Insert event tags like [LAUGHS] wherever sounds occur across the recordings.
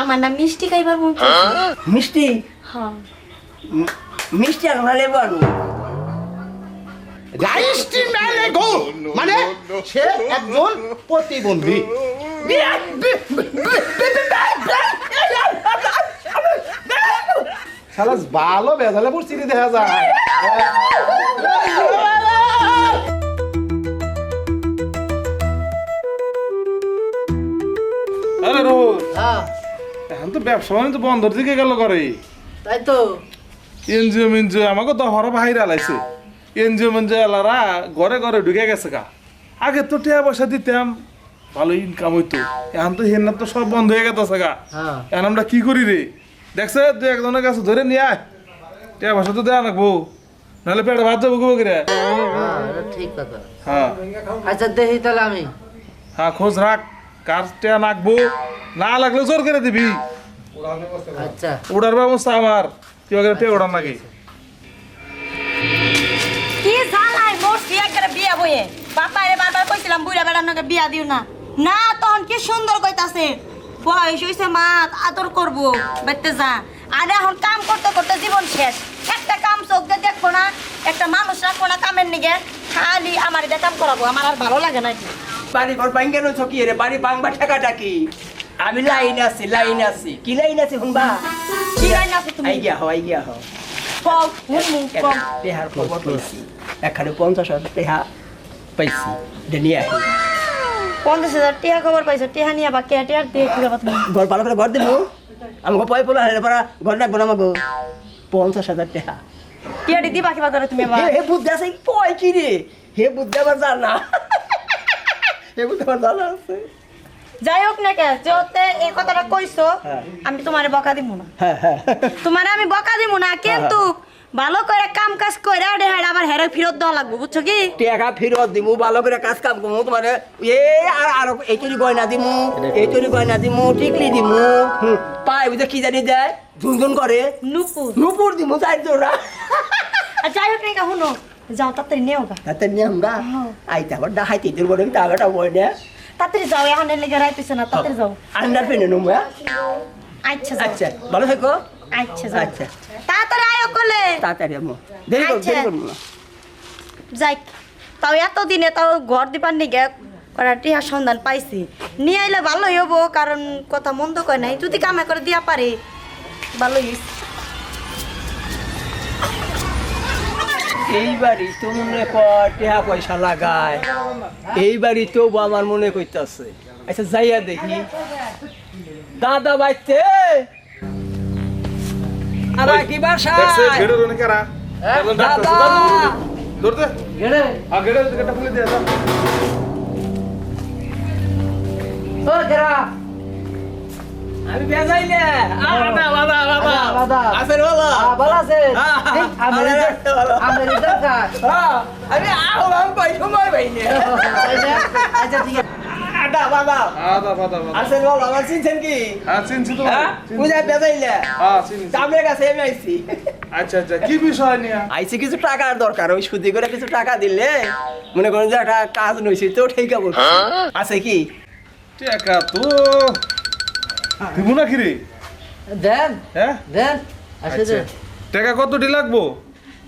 আমার নাম মিষ্টি খাইবার মন। মিষ্টি? হ্যাঁ। মিষ্টি আর না লেবু আনু। রাইস্টি ম্যানে গো। মানে সে একজন প্রতিবন্ধী। ভালো বেজালে পরিস্থিতি দেখা যায়। আরে এখন তো ব্যবসা বাণিজ্য বন্ধর দিকে গেল করে তাই তো এনজিও মেনজিও আমাকে তো হর ভাইরা লাইছে। এনজিও মেনজিও এলারা ঘরে ঘরে ঢুকে গেছে গা। আগে তো টাকা পয়সা দিতাম ভালো ইনকাম হইতো। এখন তো হেন তো সব বন্ধ হয়ে গেছে গা। হ্যাঁ। এখন আমরা কি করি রে? দেখছে তুই একজনের কাছে ধরে নিয়ে আয়। টিয়া পয়সা তো দেওয়া লাগবো। নাহলে পেটে ভাত যাব কবে করে? হ্যাঁ ঠিক কথা। হ্যাঁ। আচ্ছা দেখি তাহলে আমি। হ্যাঁ খোঁজ রাখ। কার টাকা নাকবো না লাগলে জোর করে দিবি। আচ্ছা। ওটার ব্যবস্থা আমার। তুই ওড়ান নাকি? কি জানাই মরছি একবারে বিয়া বইয়ে বাপা বারবার কইছিলাম বুড়া বেড়ার বিয়া দিও না। না তখন কি সুন্দর কইতাছে। বয়স হইছে মা আদর করব বাইতে যা। আর এখন কাম করতে করতে জীবন শেষ। একটা কাম চোখ দিয়ে দেখব না একটা মানুষ রাখব না কামের নিগে। খালি আমার এটা কাম করাবো আমার আর ভালো লাগে না বাড়ি ঘর ভাঙ্গে নো ছকি রে? বাড়ি ভাঙবা ঠেকাটা কি? আমি লাইন আছি লাইন আছি। কি লাইন আছে শুনবা? কি লাইন আছে তুমি? আই গিয়া হও আই গিয়া হও। কও হুমু কও দেহার খবর পাইছি। এখানে পঞ্চাশ হাজার দেহা পাইছি আহি পঞ্চাশ হাজার টিয়া খবর পাইছো টিয়া নিয়ে বা কে টিয়ার দিয়ে কি বাবা তুমি ঘর ভালো করে ঘর দেবো আমাকে পয় পোলা হারে পারা ঘর রাখব না আমাকে। পঞ্চাশ হাজার টাকা টিয়াটি দিবা কিবা করে তুমি আবার? হে হে বুদ্ধি আছে পয় কি রে? হে বুদ্ধি আবার জানা। হে বুদ্ধি আবার জানা আছে। যাই হোক না কে যেতে এই কথাটা কইছো হ্যাঁ। আমি তোমারে বকা দিব না। হ্যাঁ হ্যাঁ। তোমারে আমি বকা দিব না কিন্তু ভালো করে কাম কাজ করে হেড আবার হেরে ফেরত দেওয়া লাগবে বুঝছ কি? টাকা ফেরত দিমু ভালো করে কাজ কাম করব তোমার এ আর আর এইটুরি গয়না দিমু এইটুরি গয়না দিমু টিকলি দিমু পায়ে বুঝে কি জানি দেয়? ঝুনঝুন করে। নুপুর। নুপুর দিমু চাই জোড়া। আর যাই হোক না কে শুনো যাও তাড়াতাড়ি নেও গা তাতে নিয়ে আমরা আইতে আবার ডাহাইতে তোর বড় টাকাটা বই না? তাড়াতাড়ি যাও এখন লেগে রাইতেছে না তাড়াতাড়ি যাও। আন্ডার পেনে নুম আচ্ছা আচ্ছা ভালো থাকো। আচ্ছা আচ্ছা। তাড়াতাড়ি আয়ো করলে তাড়াতাড়ি আমো দেরি করো। দেরি করব না। যাই তাও এতদিনে তাও ঘর দিবার নিগে করা টিহার সন্ধান পাইছি। নিয়ে আইলে ভালোই হব কারণ কথা মন্দ কয় নাই। যদি কামে করে দিয়া পারে ভালোই হইছে। এইবারই তো মনে কর টেহা পয়সা লাগায়। এইবারই তো আমার মনে করতেছে আচ্ছা যাইয়া দেখি। দাদা বাইতে। আরা কি বাসা গেড়ে রনে কারা? দাদা। ধরতে। গেড়ে। আর গেড়ে গেটা খুলে দে যা। ও গেরা আমি বেজাইলে। আছেন ভালো আছে। হ্যাঁ, হ্যাঁ, আমি ভালো আছে, ভালো। আমি দরকার হ্যাঁ, আমি আহলাম পাই সময় পাইনি আচ্ছা ঠিক আছে। আদা বাদা। আদা বাদা বাদা। আছেন বলো আমার চিনছেন কি? হ্যাঁ চিনছি তো। হ্যাঁ? পূজা বেজাইলে হ্যাঁ চিনছি। আপনার কাছে আমি আইছি। আচ্ছা আচ্ছা কি বিষয় নিয়ে? আইসি কিছু টাকার দরকার ওই সুদি করে কিছু টাকা দিলে মনে করেন যে একটা কাজ নইছে তো ঠিক আছে আছে কি? টাকা তো। দিব না কি রে? দেন। হ্যাঁ? দেন। আচ্ছা। টাকা কতটি লাগবো?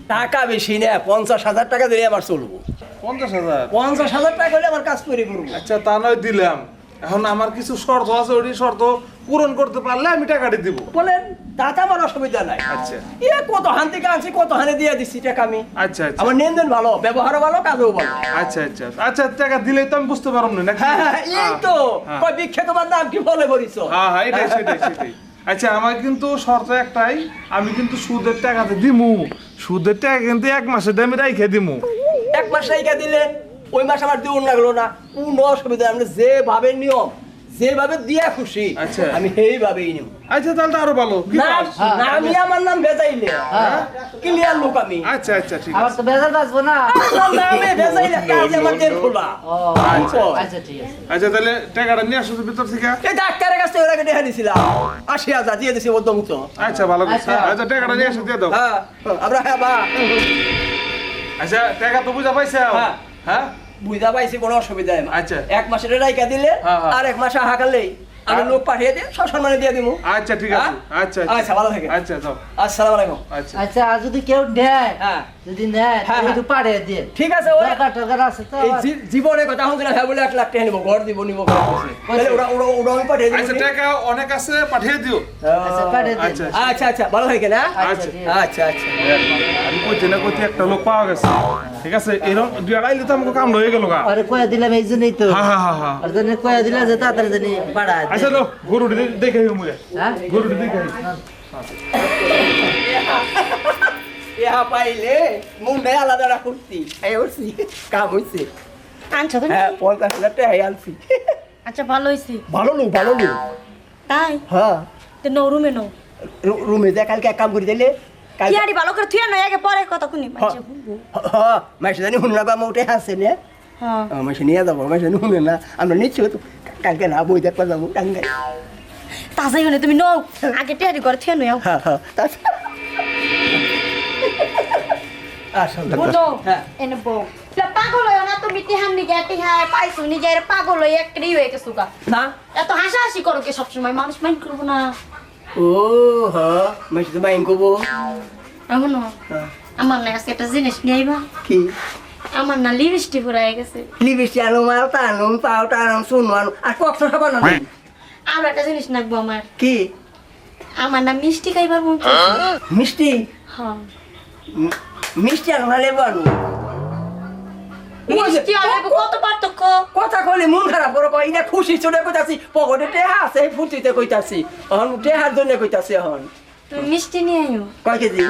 টাকা বেশি না পঞ্চাশ হাজার টাকা দিলে আমার চলবো। পঞ্চাশ হাজার? পঞ্চাশ হাজার টাকা হলে আমার কাজ করে করব। আচ্ছা তা নয় দিলাম। এখন আমার কিছু শর্ত আছে ওই শর্ত পূরণ করতে পারলে আমি টাকাটি দিব। বলেন তাতে আমার অসুবিধা নাই। আচ্ছা। এ কত হান থেকে আনছি কত হানে দিয়ে দিচ্ছি টাকা আমি। আচ্ছা আচ্ছা। আমার লেনদেন ভালো ব্যবহারও ভালো কাজও ভালো। আচ্ছা আচ্ছা। আচ্ছা টাকা দিলেই তো আমি বুঝতে পারব না হ্যাঁ হ্যাঁ, এই তো। হ্যাঁ। কয় বিখ্যাত তোমার নাম কি বলে করিস হ্যাঁ হ্যাঁ এটাই সেটাই সেটাই। আচ্ছা আমার কিন্তু শর্ত একটাই আমি কিন্তু সুদের টাকাতে দিমু। সুদের টাকা কিন্তু এক মাসের দামে রাইখে দিমু। এক মাস রাইকা দিলেন ওই মাসে আমার দিউন লাগল না। কোনো অসুবিধা। আমরা যেভাবে নিয়ম যেভাবে দিয়া খুশি আচ্ছা। আমি সেইভাবেই নিব আচ্ছা তাহলে তো আরও ভালো? হ্যাঁ, আমি আমার নাম বেজাইলে হ্যাঁ। ক্লিয়ার লোক আমি। আচ্ছা আচ্ছা ঠিক আবার আছে। তো বেজাল না। আমার নামে বেজাইলে কাজ আমার দেড় খোলা আচ্ছা। আচ্ছা ঠিক আছে। আচ্ছা তাহলে টাকাটা নিয়ে আসো তো ভিতর থেকে। এই ডাক্তারের কাছ ওরাকে দেখা দিছিলাম। আশি হাজার দিয়ে দিছি ওর দমুতো আচ্ছা ভালো করছ আচ্ছা। আচ্ছা টাকাটা নিয়ে আসো দিয়ে দাও। হ্যাঁ আমরা হ্যাঁ বা আচ্ছা টাকা তো বুঝা পাইছে হ্যাঁ। হ্যাঁ? বুঝা পাইছি কোনো অসুবিধা নেই। আচ্ছা। এক মাসের রাইকা দিলে হ্যাঁ, হ্যাঁ। আর এক মাসে হাঁকালেই আমি লোক পাঠিয়ে দিয়ে সব সম্মানে দিয়ে দিব আচ্ছা ঠিক আছে। হ্যাঁ? আচ্ছা। আচ্ছা ভালো থাকে। আচ্ছা যাও। আসসালামু আলাইকুম। আচ্ছা। আচ্ছা আর যদি কেউ দেয় হ্যাঁ। যদি নেয় হ্যাঁ, তাহলে একটু পাঠিয়ে দিন ঠিক আছে তো জীবনে কথা শুনছিল হ্যাঁ বলে এক লাখ টাকা নিবো ঘর দিব নিবো তাহলে ওরা ওরা ওরা আমি পাঠিয়ে দিব আচ্ছা টাকা অনেক আছে পাঠিয়ে দিও। আচ্ছা পাঠিয়ে দিন। আচ্ছা আচ্ছা। আচ্ছা ভালো থাকে না আচ্ছা আচ্ছা। আচ্ছা আচ্ছা। আমি কইতে না কইতে একটা লোক পাওয়া গেছে। ঠিক আছে এরকম দুই আড়াইলে তো আমাকে কাম হয়ে গেল গা। আরে কয়ে দিলাম এই জন্যই তো। হ্যাঁ হ্যাঁ হ্যাঁ হ্যাঁ। আর জন্য কয়ে দিলাম যে তাড়াতাড়ি জানি পাঠায় আচ্ছা তো গরুটি দেখে মুয়ে হ্যাঁ? গরুটি দেখে ইহা পাইলে মুন্ডে আলাদা এই উঠছি কাম হইছে। আনছো তুমি? হ্যাঁ পঞ্চাশ হাজার টাকা আনছি। আচ্ছা ভালো হয়েছে ভালো লোক ভালো লোক। তাই? হ্যাঁ। তো নো রুমে নো রুমে যা কালকে এক কাম করে দিলে কাল কি আড়ি ভালো করে থুয়া নয় আগে পরে কথা শুনি হ্যাঁ হ্যাঁ জানি আমার উঠে আসছে না। হ্যাঁ। মাসে নিয়ে যাব জানি শুনে না। আমরা নিচ্ছি তো কালকে না বই দেখতে যাব টাঙ্গাই হলে তুমি নো আগে টেয়ারি করে থুয়া নয় হ্যাঁ হ্যাঁ। হ্যাঁ। এনে বউ। পাগল হয়ে না তুমি টিহান নি গেটি হ্যাঁ পাইছো নি পাগল হয়ে একটাই হয়ে গেছো গা। না। এত হাসাহাসি করো কে সবসময়? মানুষ মাইন্ড করব না। ও তো করব। এমন হ্যাঁ। আমার না আজকে একটা জিনিস নিয়ে আইবা। কি? আমার না লিপস্টিক ফুরাই গেছে। লিবিসি আনো মালটা আনো পাউটা আনো শুনো আনো আর কক্স খাবার না আর একটা জিনিস নাকবো আমার। কি? আমার না মিষ্টি খাইবার মন মিষ্টি? হ্যাঁ। মিষ্টি আনো না লেবু আনো কথা কইলে মন খারাপ করো কই এটা খুশি চলে কইতাছি পকেটে টেহা আছে ফুটিতে কইতাছি এখন টেহার জন্য কইতাছি এখন। তুমি মিষ্টি নিয়ে আইও। কয় কেজি?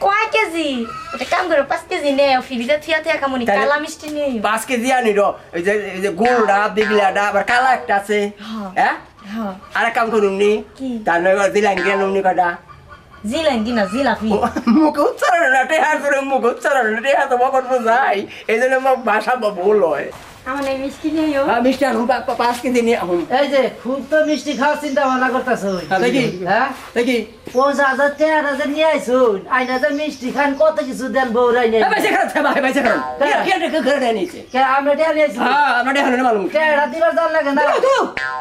কয় কেজি? ওটা কাম করো পাঁচ কেজি নে ফ্রিজে থিয়া থিয়া কামনি তাহলে- কালা মিষ্টি নিয়ে আইও। পাঁচ কেজি আনি র। এই যে এই যে গোলডা বিগলাডা আবার কালা একটা আছে। হ্যাঁ। হ্যাঁ? হ্যাঁ। আর এক কাম করুন নি। কি? তার নয় দিলাম গেল নি কটা জিলাইন দিনা জিলাপি মুখ উচ্চারণ না টেহার করে মুখ উচ্চারণ না টেহা তো বকর যাই এই জন্য আমার ভাষা ভুল হয় আমার এই মিষ্টি নিয়ে হ্যাঁ মিষ্টি আনুন পাঁচ কেজি নিয়ে আনুন এই যে খুব তো মিষ্টি খাওয়ার চিন্তা ভাবনা করতেছো হ্যাঁ, দেখি। হ্যাঁ দেখি পঞ্চাশ হাজার টাকা হাজার নিয়ে আইসুন। আইনা যে মিষ্টি খান কত কিছু দেন বউরাই নেই এ, বাইসে খারাপ ভাই খারাপ হ্যাঁ। কে? আমরা আইসি হ্যাঁ আমরা না মালুম। টাকা দিবার জান লাগে না।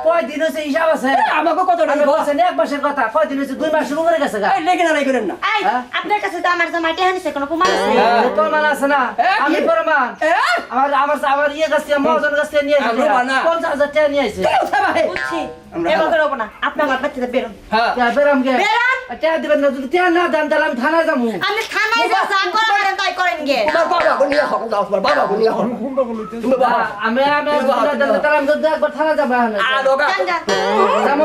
কয় দিন হয়েছে হিসাব আছে? আমাকে কত টাকা বলছেন এক মাসের কথা। কয় দিন হয়েছে দুই মাস শুরু করে গেছে গা। লেগে না লাই না। হ্যাঁ? আপনার কাছে তো আমার জামাইটা হানিছে কোনো প্রমাণ আছে? হ্যাঁ। প্রমাণ আছে না। আমি প্রমাণ। আমার আমার আমার ইয়ে কাছ মহাজন কাছ নিয়ে আমরা পঞ্চাশ হাজার টাকা নিয়ে আইছে। কেন উঠা ভাই? বুঝছি। এবার করব না। আপনি বাচ্চাদের বেরোন। হ্যাঁ। বেরাম গে। বেরাম। টাকা দিবেন না যদি টাকা না দেন তাহলে আমি থানায় যাব। আপনি থানায় যা যা করা পারেন তাই করেন গে তোমার বাবা কো নিয়ে হক দাও তোমার বাবা কো নিয়ে হক তুমি বাবা আমি আমি দেন তাহলে আমি যদি একবার থানায় যাব এখন। আ যান যাব।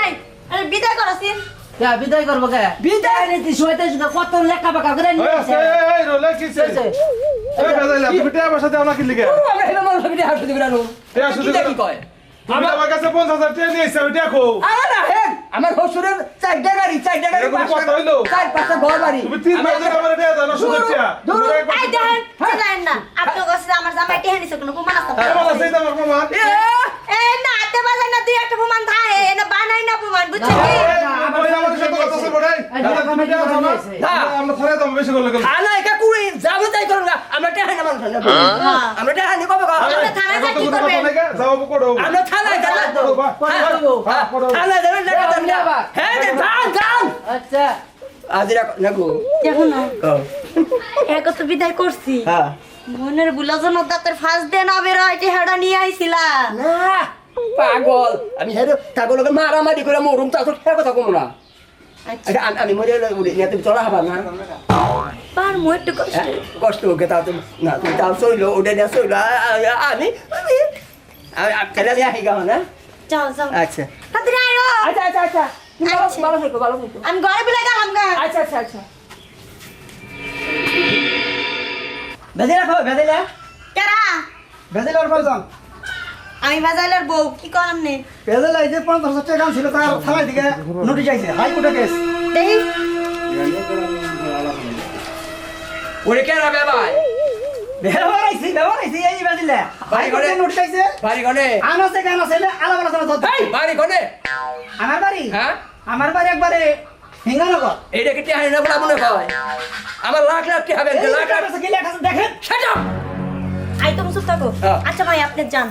এই আরে বিদায় করছিন যা বিদায় করব কে? বিদায়? নীতি শুয়াইতে কত লেখা বাঁকা করে নিয়ে আসে। এই, এই, রোলে কিছে? এই, বেজাইলা, তুমি টিয়া পয়সা দাও না কি লিগে? আমরা হেলা মাল ভাবি হাত দিবি না টিয়া শুধু কি কি কয়? আমার কাছে পঞ্চাশ হাজার টাকা নিয়ে এসে, দেখো। আরে না হে আমার হসুরের চারটা গাড়ি চারটা গাড়ি কথা হইল? চার পাঁচটা ঘর বাড়ি তুমি তিন মাস ধরে আমার দেয়া দাও না, শুধু টিয়া। তুমি ধরো, একবার- এই দেখেন চিল্লায়েন না আপনি কাছে আমার জামাই টেহানিছ কোনো প্রমাণ আছে আমার আছে, এই তো আমার প্রমাণ। এ না আতে বাজার না দুই একটা প্রমাণ থাকে না বানাই না প্রমাণ বুঝছেন কি এই, আমি আমাদের সাথে কথা আছে, বড়াই। এই, দাদা, তুমি আমার টিয়া দাও না? আছে। আমরা- আমরা থানায় যাব, বেশি করলে গেলে। খানা একা কুড়ি যাব তাই করো না আমরা টেহা না মানুষ হ্যাঁ। আমরা টেহা কবে কবে আমরা থানায় যা কি করবেন নাই গে, যাও, করো। আমরা থানায় যাব করো, বা। পরে করব। হ্যাঁ, করো। থানায় যাব লেখা দেন না যাবা। হ্যাঁ যে যান যান আচ্ছা আজিরা নাগো দেখুন না এক তো বিদায় করছি হ্যাঁ মনের বুলাজন দাঁতের ফাঁস দিয়ে না বেরোয় হেডা নিয়ে আইছিলা না পাগল। আমি হেরে ওকে মারামারি করে মরুম তা তো খেয়ে কথা কমু না। আচ্ছা। আচ্ছা, আমি- মরে উড়ে নিয়ে তুমি চলা হবা না? পার কষ্ট? কষ্ট হোক তা তুমি না তুমি তাও সইল ওটা নিয়ে সইল আমি আমি তাহলে আমি আহি গাও না যাও যাও। আচ্ছা। তাড়াতাড়ি আয়ো। আচ্ছা আচ্ছা আচ্ছা। ভালো- থাকো ভালো থাকো। আমি ঘরে বিলে গেলাম গা আচ্ছা আচ্ছা আচ্ছা। রাখো বেঁধে না কেরা ভেজেলার প্রয়োজন আমি বাজাইলার বউ কি করার নে? ভেজেলা এই যে পঞ্চাশ হাজার টাকা ছিল তার থানায় দিকে নোটিশ আইছে হাইকোর্টে কেস। দেখি ওরে কে রাবে ভাই? ব্যবহার আইছি ব্যবহার আইছি এই ভেজেলা হাইকোর্টে নোটিশ আইছে। বাড়ি কোনে আনাসে কেন আছে আলাদা ধরতে বাড়ি কোনে আমার বাড়ি? হ্যাঁ? আমার বাড়ি একবারে হিঙ্গানগর। এইটা কি টিয়া না বলা মনে হয়? আমার লাখ লাখ টিয়া হবে এই লাখ লাখ কি লেখা আছে? দেখেন! আই তো চুপ থাকো। হ্যাঁ। আচ্ছা ভাই আপনি যান।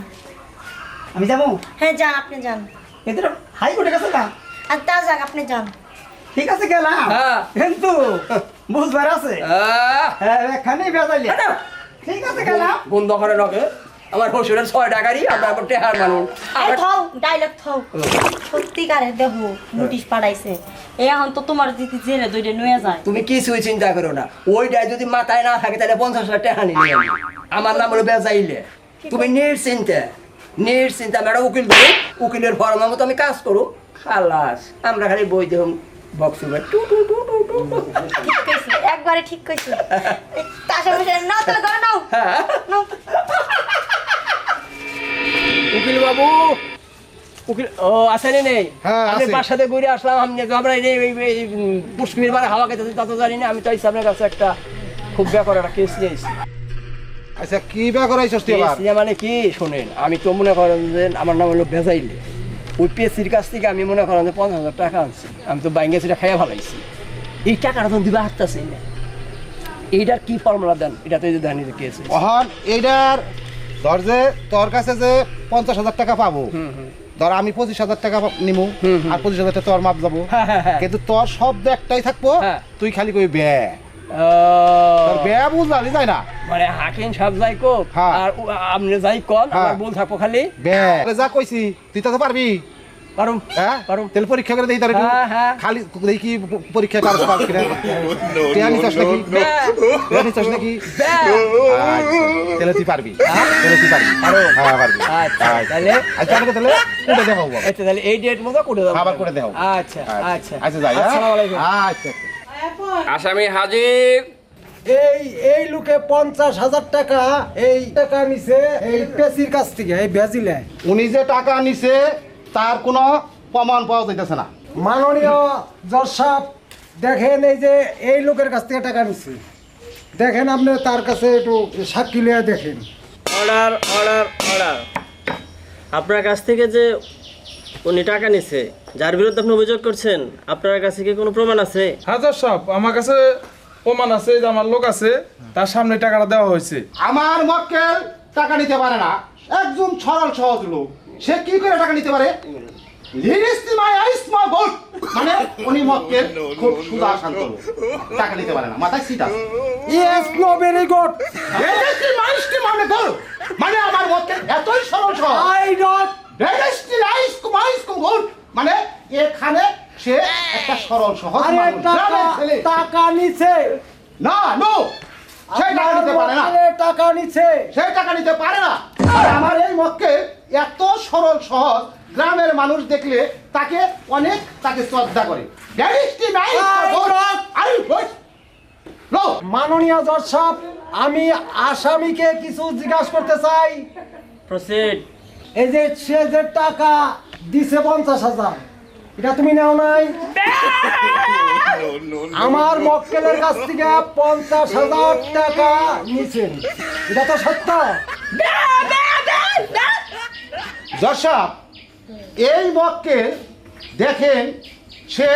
আমি যাব? হ্যাঁ যান আপনি যান। এদের হাইকোর্টে গেছে না আর তা যাক আপনি যান। ঠিক আছে গেলাম। কিন্তু বুঝবার আছে। হ্যাঁ। এখানেই বেজাইলে। ঠিক আছে গেলাম। বন্ধ করে রকে আমার শ্বশুরের ছয় টাকারই আমরা আবার টেহার মানুষ। এই থাও ডাইলগ থাও। সত্যিকারে দেহ নোটিশ পাঠাইছে। এই এখন তো তোমার দিদি জেলে দুইটা নয়ে যায়। তুমি কিছুই চিন্তা করো না। ওইটাই যদি মাথায় না থাকে তাহলে পঞ্চাশ হাজার টাকা নিলে আমি। আমার নাম হলো বেজাইলে। তুমি নিশ্চিন্তে। নিশ্চিন্তে আমি উকিল দেবো উকিলের ফর্ম মতো আমি কাজ করো খালাস আমরা খালি বই টু টু টু টু টু টু। ঠিক কইছি একবারে ঠিক কইছি। তাসা বসে নাও তাহলে ঘরে নাও। হ্যাঁ। উকিল বাবু উকিল ও আসেনি নেই? হ্যাঁ, আমি বাসাতে ঘুরে আসলাম আমি আমরা এই পুষ্কির বারে হাওয়া খেতে তত জানি না আমি তো আপনার কাছে একটা খুব ব্যাপার একটা কেস নিয়েছি আচ্ছা কি বে করাইছস তুই কেস মানে কি? শোনেন আমি তো মনে করেন যে আমার নাম হলো বেজাইলে। ওই পেসির কাছ থেকে আমি মনে করেন যে পঞ্চাশ হাজার টাকা আনছি। আমি তো বাইঙ্গে সেটা খাইয়া ভালাইছি এই টাকাটা তো দিবা হাঁটতেছি না এইটার কি ফর্মুলা দেন? এটা তো যে কেস অহন এইটার ধর যে তোর কাছে যে পঞ্চাশ হাজার টাকা পাবো ধর আমি পঁচিশ হাজার টাকা নিমু। আর পঁচিশ হাজার টাকা তোর মাপ যাব। হ্যাঁ, হ্যাঁ, হ্যাঁ। কিন্তু তোর শব্দ একটাই থাকব। তুই খালি কই বে তোর বে বুঝলি যাই না। মানে হাকিম সাহেব যাই কোক। আর আপনি যাই কন। আমার বল থাকব খালি। বে যা কইছি তুই তো পারবি? পারুম হ্যাঁ? পারুম। তেল পরীক্ষা করে দেই তোর একটু। খালি দেখি পরীক্ষা কাজ পাস কিনা। [LAUGHS] টিয়া নিছস নাকি? টিয়া নিছস নাকি? আচ্ছা, তুই পারবি। তাহলে তুই পারবি। হ্যাঁ পারবি। আচ্ছা তাহলে? আচ্ছা তাহলে তাহলে কুটে দেখাবো আচ্ছা তাহলে এই ডেট মতো করে দেবো। খাবার করে দাও। আচ্ছা আচ্ছা। আচ্ছা। যাই হ্যাঁ? আসসালামু আলাইকুম। আচ্ছা। আসামি হাজির। এই এই লোকে পঞ্চাশ হাজার টাকা এই টাকা নিছে এই পেসির কাছ থেকে এই বেজিলে উনি যে টাকা নিছে তার কোনো প্রমাণ পাওয়া যাইতেছে না। মাননীয় জজ সাহেব দেখেন এই যে এই লোকের কাছ থেকে টাকা নিছে। দেখেন আপনি তার কাছে একটু সাক্ষী লিয়ে দেখেন। Order order order. আপনার কাছ থেকে যে উনি টাকা নিছে যার বিরুদ্ধে আপনি অভিযোগ করছেন আপনার কাছে কি কোনো প্রমাণ আছে? হাজার সব আমার কাছে প্রমাণ আছে যে আমার লোক আছে তার সামনে টাকাটা দেওয়া হয়েছে। আমার মক্কেল টাকা নিতে পারে না। একজন সরল সহজ লোক। সে কি করে টাকা নিতে পারে? মানে উনি মক্কেল খুব সুদা শান্ত টাকা নিতে পারে না। মাথায় সিট আছে। ইয়েস নো ভেরি গুড লিরিস্তিমায় আইসমা মানে গোট মানে আমার মক্কেল এতই সরল সহজ আই নট লিরিস্তিমায় আইসমা গোট মানে এখানে সে একটা সরল সহজ আরে মানুষ। টাকা টাকা নিছে। না নো। সে টাকা নিতে পারে না। টাকা নিছে। সে টাকা নিতে পারে না। আর! আমার এই মক্কে এত সরল সহজ গ্রামের মানুষ দেখলে তাকে অনেক তাকে শ্রদ্ধা করে। নাই। লো, মাননীয় জজ সাহেব আমি আসামিকে কিছু জিজ্ঞাসা করতে চাই। প্রসিড এই যে সে যে টাকা দিছে পঞ্চাশ হাজার। এটা তুমি নাও নাই? আমার মক্কেলের কাছ থেকে পঞ্চাশ হাজার টাকা নিছেন এটা তো সত্য। এই মক্কে দেখেন সে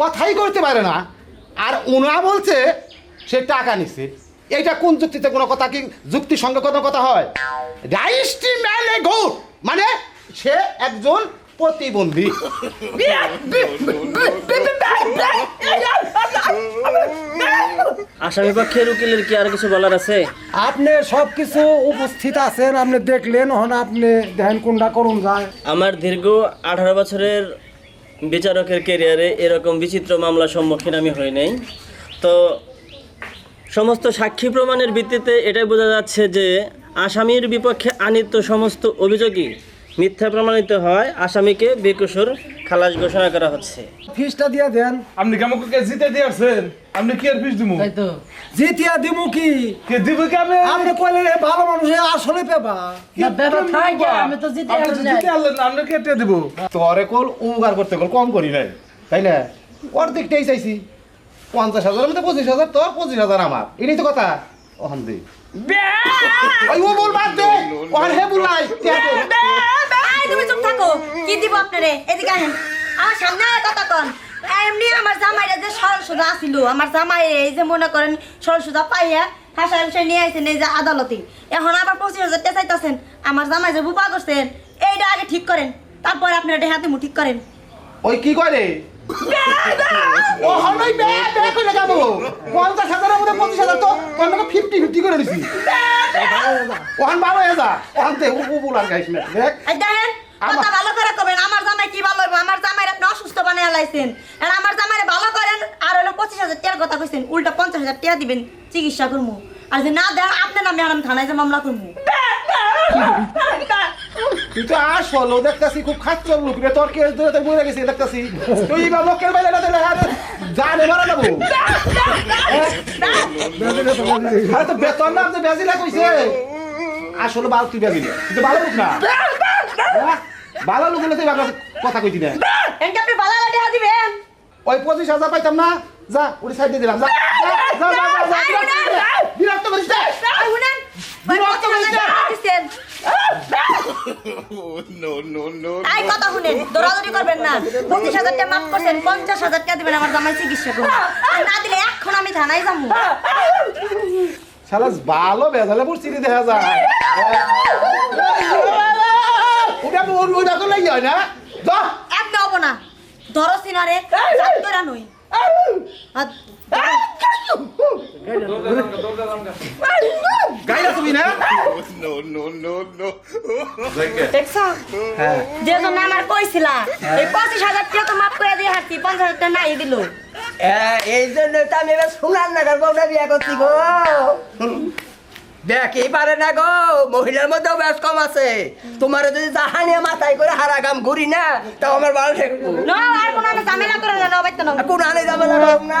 কথাই করতে পারে না। আর উনা বলছে সে টাকা নিছে। এইটা কোন যুক্তিতে কোনো কথা কি যুক্তির সঙ্গে কোনো কথা হয়? মানে সে একজন প্রতিবন্ধী। আসামি পক্ষের উকিলের কি আর কিছু বলার আছে? আপনি সব কিছু উপস্থিত আছেন আপনি দেখলেন হন আপনি ধ্যান কোনটা করুন যায়। আমার দীর্ঘ আঠারো বছরের বিচারকের ক্যারিয়ারে এরকম বিচিত্র মামলার সম্মুখীন আমি হই নাই। তো সমস্ত সাক্ষী প্রমাণের ভিত্তিতে এটাই বোঝা যাচ্ছে যে আসামির বিপক্ষে আনিত সমস্ত অভিযোগই মিথ্যা প্রমাণিত হয় আসামিকে বেকসুর খালাস ঘোষণা করা হচ্ছে। ফিসটা দিয়ে দেন। আপনি কেমন করে জিতে দিয়ে আসছেন? আপনি কি আর ফিস দিব জিতিয়া দিমু কি? কে দিব কি আপনি আপনি কইলে ভালো মানুষে আসলে পেবা। আমি তো জিতে আপনি তো জিতে আনলেন না, আপনি কেটে দিব? তোরে কল উপকার করতে কল কম করি নাই তাই না? অর্ধেকটাই চাইছি। পঞ্চাশ হাজারের মধ্যে পঁচিশ হাজার তোর পঁচিশ হাজার আমার। এটাই তো কথা। ওখান দে। ওই ও বল বাদ দে। ওখান হে বুলাই এই, তুমি চুপ থাকো। কি দিব আপনারে? এদিকে আসেন আমার সামনে কথা কন এমনি আমার জামাইরা যে সরল সুদা আসিল আমার জামাই এই যে মনে করেন সরল সুদা পাইয়া হাসা হাসা নিয়ে আইছেন এই যে আদালতে। এখন আবার পঁচিশ হাজার টাকা চাইতেছেন। আমার জামাই যে বুপা করছেন এইটা আগে ঠিক করেন। তারপর আপনারা হাতে মুখ ঠিক করেন। ওই কি করে? ও হনই বে বে যাব। পঞ্চাশ হাজারের মধ্যে পঁচিশ হাজার তো অন্যকে ফিফটি ফিফটি করে দিছি। ওখান বারো হাজার। ওখান থেকে উপলার গাইস না দেখ। এই দেখেন আমার- কথা ভালো করে আমার জামাই কি ভালো আমার জামাই আপনি অসুস্থ বানিয়ে লাইছেন। আর আমার জামাইরে ভালো করেন আর হলো পঁচিশ হাজার টাকার কথা কইছেন উল্টা পঞ্চাশ হাজার টাকা দিবেন চিকিৎসা করব আর যদি না দেন আপনার নামে আর আমি থানায় যে মামলা করব তুই তো আসল দেখতাছি খুব খাচ্চর লোক রে তোর কেস ধরে তুই বলে গেছি দেখতাছি। তুই এবার লোকের বাইরে না দিলে জানে মারা যাব। আরে তো বেতন না যে বেজিলা কইছে আসলে বাল তুই বেজিলে তুই ভালো লোক না। হ্যাঁ? ভালো লোক হলে তুই কথা কইতি না। এনকে আপনি ভালো দিবেন? ওই পঁচিশ হাজার পাইতাম না। যা ওই সাইড দিয়ে দিলাম। যা যা, যা, যা, যা, যা, বিরক্ত করিস না। বিরক্ত করিস না। এই শুনেন ওই বিরক্ত পঁচিশ হাজার করিস না। টাকা দিছেন। তাই কথা শুনেন দৌড়াদৌড়ি করবেন না। পঁচিশ হাজার টাকা মাফ করছেন পঞ্চাশ হাজার টাকা দিবেন আমার জামাই চিকিৎসা করুন। না দিলে এখন আমি থানায় যাব। শালা ভালো বেজালে পড়ছি রে দেখা যায়। ওটা ওর তো লাগি হয় না। যা। একদম হব না ধরো সিনারে নই গাইলা তুমি না দেখছ যে জন্য আমার কইছিলা এই পঁচিশ হাজার টাকা তো মাফ করে দিয়ে হাঁটছি পঞ্চাশ হাজার টাকা নাই দিল এই জন্য তো আমি এবার সোনার নাগার বউটা বিয়ে করছি গো দেখি পারে না গো মহিলার মধ্যেও বেশ কম আছে। তোমার যদি জাহানিয়া মাথায় করে হারা গাম ঘুরি না তাও আমার ভালো ঠেকবো না আর কোনো ঝামেলা করে না বাইতে কোন আনে যাবে না।